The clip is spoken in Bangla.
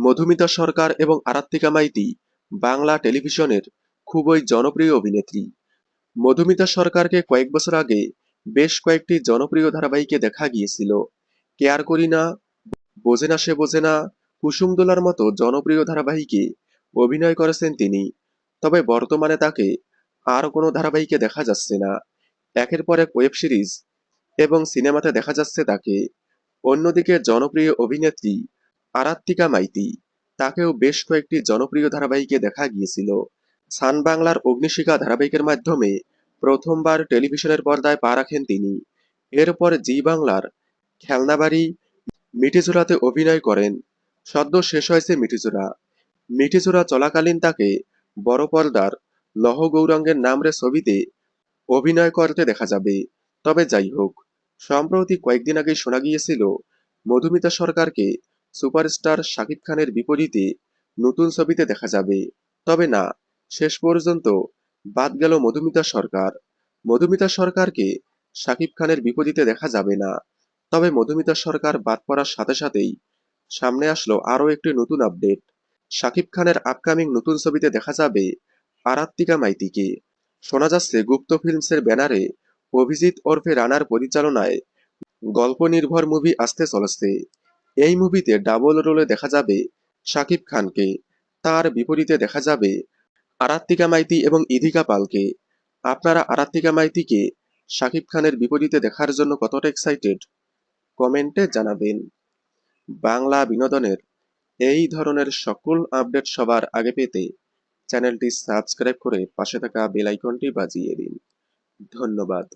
মধুমিতা সরকার এবং আরাত্রিকা মাইতি, বাংলা টেলিভিশনের খুবই জনপ্রিয় অভিনেত্রী। মধুমিতা সরকারকে কয়েক বছর আগে বেশ কয়েকটি জনপ্রিয় ধারাবাহিকে দেখা গিয়েছিল। কেয়ার করি না, বোঝে না সে বোঝে না, কুসুম দোলার মতো জনপ্রিয় ধারাবাহিকে অভিনয় করেছেন তিনি। তবে বর্তমানে তাকে আর কোনো ধারাবাহিকে দেখা যাচ্ছে না। একের পর এক ওয়েব সিরিজ এবং সিনেমাতে দেখা যাচ্ছে তাকে। অন্যদিকে জনপ্রিয় অভিনেত্রী আরাত্রিকা মাইতি। তাকেও বেশ কয়েকটি জনপ্রিয় ধারাবাহিকে দেখা গিয়েছিল। সান বাংলার অগ্নিশিখা ধারাবাহিকের মাধ্যমে প্রথমবার টেলিভিশনের পর্দায় পা রাখেন তিনি। এরপর জি বাংলার খেলনাবাড়ি মিঠিজোড়াতে অভিনয় করেন। সদ্য শেষ হয়েছে মিঠিজোড়া মিঠিজোড়া চলাকালীন তাকে বড় পর্দার লহ গৌরাঙ্গের নামরে ছবিতে অভিনয় করতে দেখা যাবে। তবে যাই হোক, সম্প্রতি কয়েকদিন আগে শোনা গিয়েছিল, মধুমিতা সরকারকে সুপারস্টার শাকিব খানের বিপরীতে নতুন ছবিতে দেখা যাবে। তবে না, শেষ পর্যন্ত বাদ গেল মধুমিতা সরকার। মধুমিতা সরকারকে শাকিব খানের বিপরীতে দেখা যাবে না। তবে মধুমিতা সরকার বাদ পড়ার সাথে সাথেই সামনে আসলো আরও একটি নতুন আপডেট। শাকিব খানের আপকামিং নতুন ছবিতে দেখা যাবে আরাত্রিকা মাইতিকে। শোনা যাচ্ছে, গুপ্ত ফিল্মসের ব্যানারে অভিজিৎ ওরফে রানার পরিচালনায় গল্প নির্ভর মুভি আসতে চলেছে। এই মুভিতে ডাবল রোলে দেখা যাবে শাকিব খানকে। তার বিপরীতে দেখা যাবে আরাত্রিকা মাইতি এবং ইধিকা পালকে। আপনারা আরাত্রিকা মাইতিকে শাকিব খানের বিপরীতে দেখার জন্য কতটা এক্সাইটেড কমেন্টে জানাবেন। বাংলা বিনোদনের এই ধরনের সকল আপডেট সবার আগে পেতে চ্যানেলটি সাবস্ক্রাইব করে পাশে থাকা বেল আইকনটি বাজিয়ে দিন। ধন্যবাদ।